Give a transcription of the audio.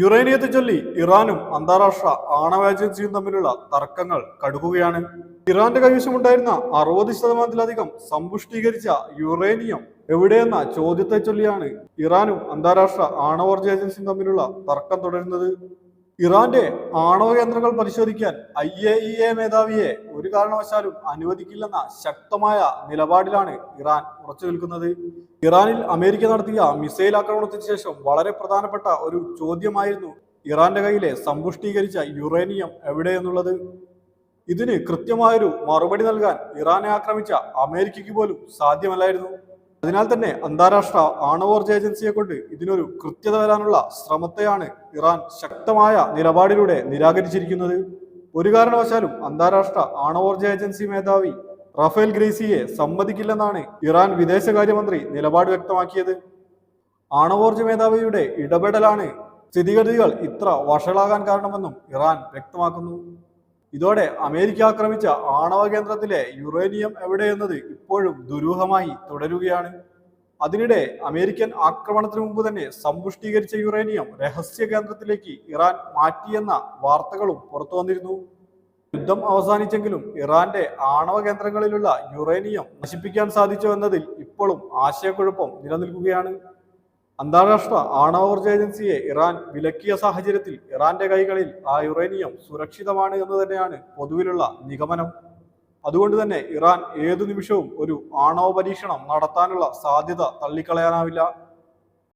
യുറേനിയത്തെ ചൊല്ലി ഇറാനും അന്താരാഷ്ട്ര ആണവ ഏജൻസിയും തമ്മിലുള്ള തർക്കങ്ങൾ കടുക്കുകയാണ്. ഇറാന്റെ കൈവശമുണ്ടായിരുന്ന അറുപത് ശതമാനത്തിലധികം സമ്പുഷ്ടീകരിച്ച യുറേനിയം എവിടെയെന്ന ചോദ്യത്തെ ചൊല്ലിയാണ് ഇറാനും അന്താരാഷ്ട്ര ആണവോർജ ഏജൻസിയും തമ്മിലുള്ള തർക്കം തുടരുന്നത്. ഇറാന്റെ ആണവ കേന്ദ്രങ്ങൾ പരിശോധിക്കാൻ ഐ എ ഇ എ മേധാവിയെ ഒരു കാരണവശാലും അനുവദിക്കില്ലെന്ന ശക്തമായ നിലപാടിലാണ് ഇറാൻ ഉറച്ചു നിൽക്കുന്നത്. ഇറാനിൽ അമേരിക്ക നടത്തിയ മിസൈൽ ആക്രമണത്തിന് ശേഷം വളരെ പ്രധാനപ്പെട്ട ഒരു ചോദ്യമായിരുന്നു ഇറാന്റെ കയ്യിലെ സമ്പുഷ്ടീകരിച്ച യുറേനിയം എവിടെയെന്നുള്ളത്. ഇതിന് കൃത്യമായൊരു മറുപടി നൽകാൻ ഇറാനെ ആക്രമിച്ച അമേരിക്കയ്ക്ക് പോലും സാധ്യമല്ലായിരുന്നു. അതിനാൽ തന്നെ അന്താരാഷ്ട്ര ആണവോർജ ഏജൻസിയെ കൊണ്ട് ഇതിനൊരു കൃത്യത വരാനുള്ള ശ്രമത്തെയാണ് ഇറാൻ ശക്തമായ നിലപാടിലൂടെ നിരാകരിച്ചിരിക്കുന്നത്. ഒരു കാരണവശാലും അന്താരാഷ്ട്ര ആണവോർജ ഏജൻസി മേധാവി റഫേൽ ഗ്രേസിയെ സമ്മതിക്കില്ലെന്നാണ് ഇറാൻ വിദേശകാര്യമന്ത്രി നിലപാട് വ്യക്തമാക്കിയത്. ആണവോർജ മേധാവിയുടെ ഇടപെടലാണ് സ്ഥിതിഗതികൾ ഇത്ര വഷളാകാൻ കാരണമെന്നും ഇറാൻ വ്യക്തമാക്കുന്നു. ഇതോടെ അമേരിക്ക ആക്രമിച്ച ആണവ കേന്ദ്രത്തിലെ യുറേനിയം എവിടെയെന്നത് ഇപ്പോഴും ദുരൂഹമായി തുടരുകയാണ്. അതിനിടെ അമേരിക്കൻ ആക്രമണത്തിന് മുമ്പ് തന്നെ സമ്പുഷ്ടീകരിച്ച യുറേനിയം രഹസ്യ കേന്ദ്രത്തിലേക്ക് ഇറാൻ മാറ്റിയെന്ന വാർത്തകളും പുറത്തു വന്നിരുന്നു യുദ്ധം അവസാനിച്ചെങ്കിലും ഇറാന്റെ ആണവ കേന്ദ്രങ്ങളിലുള്ള യുറേനിയം നശിപ്പിക്കാൻ സാധിച്ചു എന്നതിൽ ഇപ്പോഴും ആശയക്കുഴപ്പം നിലനിൽക്കുകയാണ്. അന്താരാഷ്ട്ര ആണവോർജ ഏജൻസിയെ ഇറാൻ വിലക്കിയ സാഹചര്യത്തിൽ ഇറാന്റെ കൈകളിൽ ആ യുറേനിയം സുരക്ഷിതമാണ് എന്ന് തന്നെയാണ് പൊതുവിലുള്ള നിഗമനം. അതുകൊണ്ട് തന്നെ ഇറാൻ ഏതു നിമിഷവും ഒരു ആണവ പരീക്ഷണം നടത്താനുള്ള സാധ്യത തള്ളിക്കളയാനാവില്ല.